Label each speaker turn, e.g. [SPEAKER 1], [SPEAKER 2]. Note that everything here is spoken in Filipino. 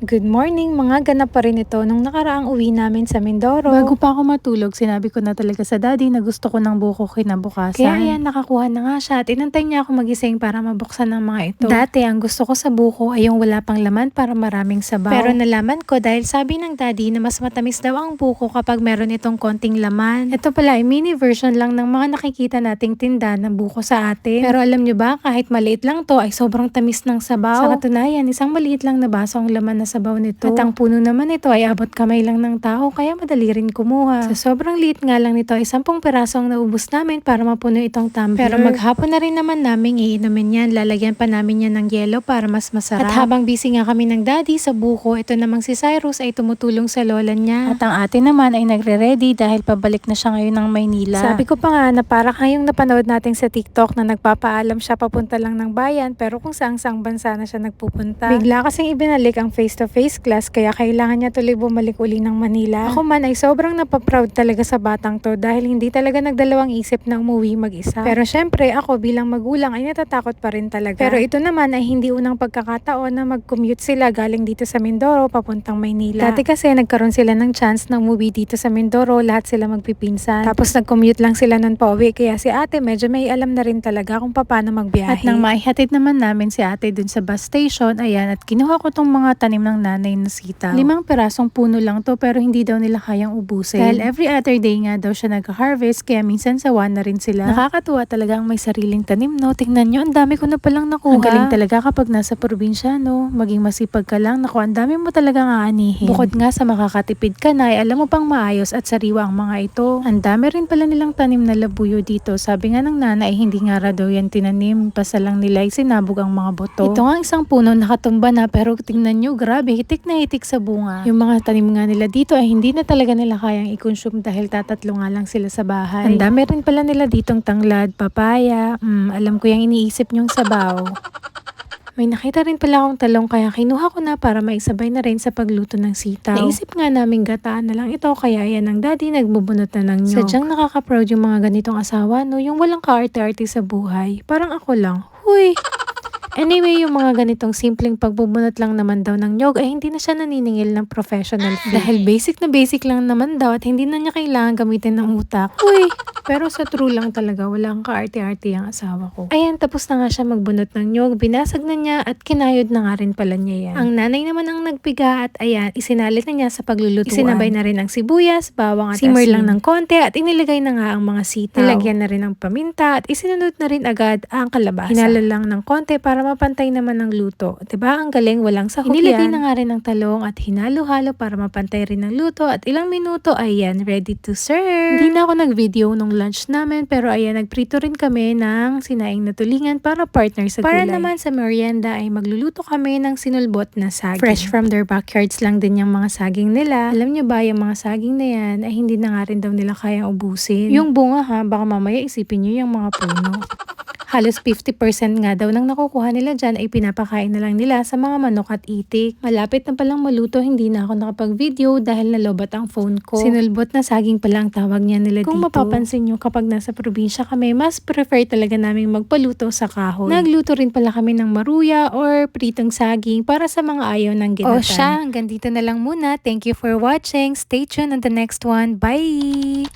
[SPEAKER 1] Good morning, mga ganap pa rin ito nung nakaraang uwi namin sa Mindoro.
[SPEAKER 2] Bago pa ako matulog, sinabi ko na talaga sa daddy na gusto ko ng buko kinabukasan.
[SPEAKER 1] Kaya ayan, nakakuha na nga siya at inantay niya ako magising para mabuksan ng mga ito. Dati, ang gusto ko sa buko ay yung wala pang laman para maraming sabaw. Pero nalaman ko dahil sabi ng daddy na mas matamis daw ang buko kapag meron itong konting laman. Ito pala ay mini version lang ng mga nakikita nating tinda ng buko sa atin. Pero alam nyo ba, kahit maliit lang to ay sobrang tamis ng sabaw. Sa katunayan, isang maliit lang na baso ang laman na sabaw nito. At ang puno naman nito ay abot kamay lang ng tao kaya madali rin kumuha. Sa sobrang liit nga lang nito ay 10 peraso ang naubos namin para mapuno itong tumbler. Pero maghapon na rin naman namin iinumin yan. Lalagyan pa namin yan ng yelo para mas masarap. At habang busy nga kami ng daddy sa buko, ito namang si Cyrus ay tumutulong sa lola niya.
[SPEAKER 2] At ang ate naman ay nagre-ready dahil pabalik na siya ngayon ng Maynila.
[SPEAKER 1] Sabi ko pa nga na para kayong napanood natin sa TikTok na nagpapaalam siya papunta lang ng bayan pero kung saang saang bansa na siya nagpupunta. Bigla kasing ibinalik ang face-to-face class kaya kailangan niya tuloy bumalik uli ng Manila. Ako man ay sobrang napaproud talaga sa batang to dahil hindi talaga nagdalawang isip na umuwi mag-isa. Pero syempre ako bilang magulang ay natatakot pa rin talaga. Pero ito naman ay hindi unang pagkakataon na mag-commute sila galing dito sa Mindoro papuntang Maynila. Dati kasi nagkaroon sila ng chance na umuwi dito sa Mindoro, lahat sila magpipinsan. Tapos nag-commute lang sila nun pa uwi kaya si ate medyo may alam na rin talaga kung paano magbiyahe.
[SPEAKER 2] At nang maihatid naman namin si ate dun sa bus station, ayan, at kinuha ko tong mga tanim ng nanay na sitaw. Limang perasong puno lang to pero hindi daw nila kayang ubusin. Dahil every other day nga daw siya nag-harvest kaya minsan sawa na rin sila. Nakakatuwa talaga ang may sariling tanim, no? Tingnan nyo, ang dami ko na palang nakuha. Ang galing talaga kapag nasa probinsya, no? Maging masipag ka lang, naku, ang dami mo talagang aanihin. Bukod nga sa makakatipid ka na, ay alam mo pang maayos at sariwa ang mga ito. Ang dami rin pala nilang tanim na labuyo dito. Sabi nga ng nana ay hindi nga ra daw yan tinanim, basta lang nila ay sinabog ang mga boto. Ito nga isang puno nakatumba na pero tingnan nyo, grabe, hitik na hitik sa bunga. Yung mga tanim nga nila dito ay hindi na talaga nila kayang i-consume dahil tatatlo nga lang sila sa bahay. Ang dami rin pala nila ditong tanglad, papaya, mm, alam ko yung iniisip nyong sabaw. May nakita rin pala akong talong kaya kinuha ko na para maisabay na rin sa pagluto ng sitaw. Naisip nga namin gataan na lang ito kaya yan ang daddy nagbubunot na ng nyog. Sadyang nakaka-proud yung mga ganitong asawa no, yung walang kaarte-arte sa buhay. Parang ako lang, huy! Anyway, yung mga ganitong simpleng pagbubunot lang naman daw ng nyog ay hindi na siya naniningil ng professional fee. Dahil basic na basic lang naman daw at hindi na niya kailangan gamitin ng utak. Uy! Pero sa true lang talaga, wala kang kaarte-arte ang asawa ko. Ayan, tapos na nga siya magbunot ng nyog, binasag na niya at kinayod na nga rin pala niya yan. Ang nanay naman ang nagpiga at ayan, isinalit na niya sa paglulutuan. Isinabay na rin ang sibuyas, bawang at Simmer lang ng konti at inilagay na nga ang mga sitaw. Nilagyan na rin ng paminta at isinunod na rin agad ang kalabasa. Hinalo lang ng konti para mapantay naman ang luto. ba Ang galing, walang sahog Inilagay na nga rin ang talong at hinalo-halo para mapantay rin ang luto at ilang minuto ayan, ready to serve. Hindi na ako nag-video nung lunch namin pero ayan, nagprito rin kami ng sinaing na tulingan para partner sa
[SPEAKER 1] Para
[SPEAKER 2] gulay. naman sa merienda ay magluluto kami ng sinulbot na saging.
[SPEAKER 1] Fresh from their backyards lang din yung mga saging nila.
[SPEAKER 2] Alam niyo ba, yung mga saging na yan ay hindi na nga rin daw nila kayang ubusin. Yung bunga ha, baka mamaya isipin niyo yung mga puno. Halos 50% nga daw ng nakukuha nila dyan ay pinapakain na lang nila sa mga manok at itik. Malapit na palang maluto, hindi na ako nakapag-video dahil nalobat ang phone ko. Sinulbot na saging pala ang tawag niya nila
[SPEAKER 1] Kung
[SPEAKER 2] dito. mapapansin nyo, kapag nasa probinsya kami, mas prefer talaga namin magpaluto sa kahoy. Nagluto rin pala kami ng maruya or pritong saging para sa mga ayaw ng ginatan.
[SPEAKER 1] O siya, hanggang dito na lang muna. Thank you for watching. Stay tuned on the next one. Bye!